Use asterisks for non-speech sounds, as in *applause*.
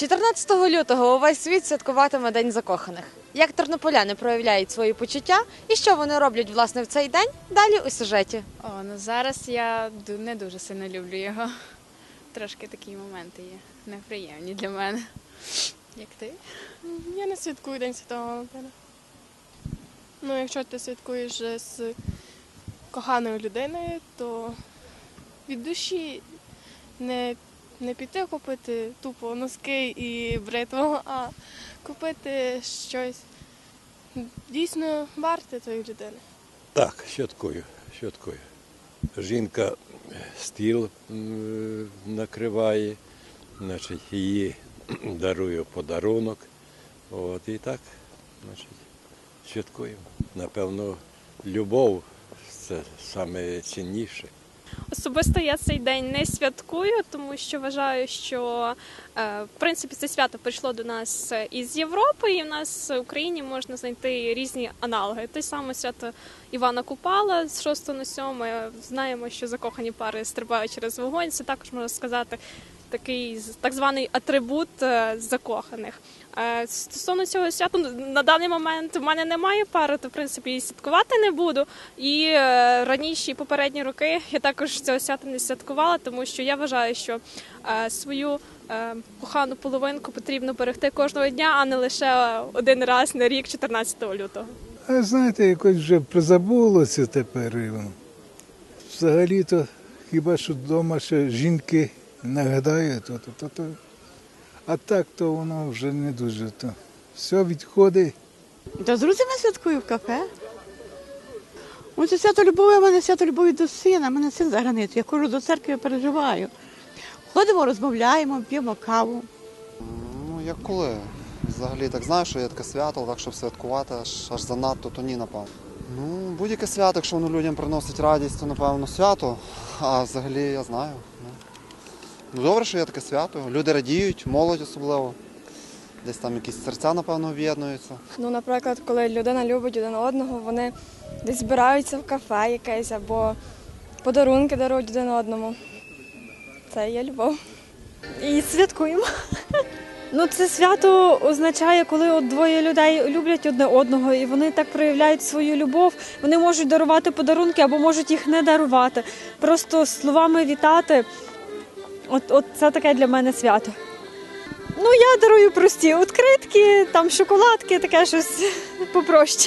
14 лютого увесь світ святкуватиме День закоханих. Як тернополяни проявляють свої почуття і що вони роблять власне в цей день? Далі у сюжеті. О, ну зараз я не дуже сильно люблю його. Трошки такі моменти є неприємні для мене. Як ти? Я не святкую День Святого Валентина. Ну, якщо ти святкуєш з коханою людиною, то від душі не, не піти купити тупо носки і бритву, а купити щось дійсно варте тої людини. Так, святкую, святкую. Жінка стіл накриває, значить, її дарую подарунок. От і так, значить, святкуємо. Напевно, любов це саме цінніше. Особисто я цей день не святкую, тому що вважаю, що е, в принципі це свято прийшло до нас із Європи, і в нас в Україні можна знайти різні аналоги. Те саме свято Івана Купала з 6 на 7. Знаємо, що закохані пари стрибають через вогонь. Це також можна сказати такий так званий атрибут е, закоханих. Е, Стосовно цього свята, ну, на даний момент в мене немає пари, то в принципі і святкувати не буду. І е, раніше, і попередні роки я також цього свята не святкувала, тому що я вважаю, що свою кохану половинку потрібно берегти кожного дня, а не лише один раз на рік, 14 лютого. А знаєте, якось вже призабулося тепер. Взагалі-то хіба що вдома ще жінки нагадають, то, то, то, то. а так то воно вже не дуже. То. Все відходить. Та з друзями святкую в кафе. Ось це свято любові, у мене свято любові до сина, мене син за границю. Я ходжу до церкви, переживаю. Ходимо, розмовляємо, п'ємо каву. Ну, як коли? Взагалі так знаю, що є таке свято, так щоб святкувати аж, аж занадто, то ні, напевно. Ну, будь-яке свято, якщо воно людям приносить радість, то напевно свято. А взагалі я знаю. Ну, ну добре, що є таке свято. Люди радіють, молодь особливо. Десь там якісь серця, напевно, об'єднуються. Ну, наприклад, коли людина любить один одного, вони десь збираються в кафе якесь або подарунки дарують один одному. Це є любов. І святкуємо. *laughs* Ну, це свято означає, коли от двоє людей люблять одне одного, і вони так проявляють свою любов. Вони можуть дарувати подарунки або можуть їх не дарувати. Просто словами вітати. От, от це таке для мене свято. Ну, я дарую прості відкритки, там шоколадки, таке щось попроще.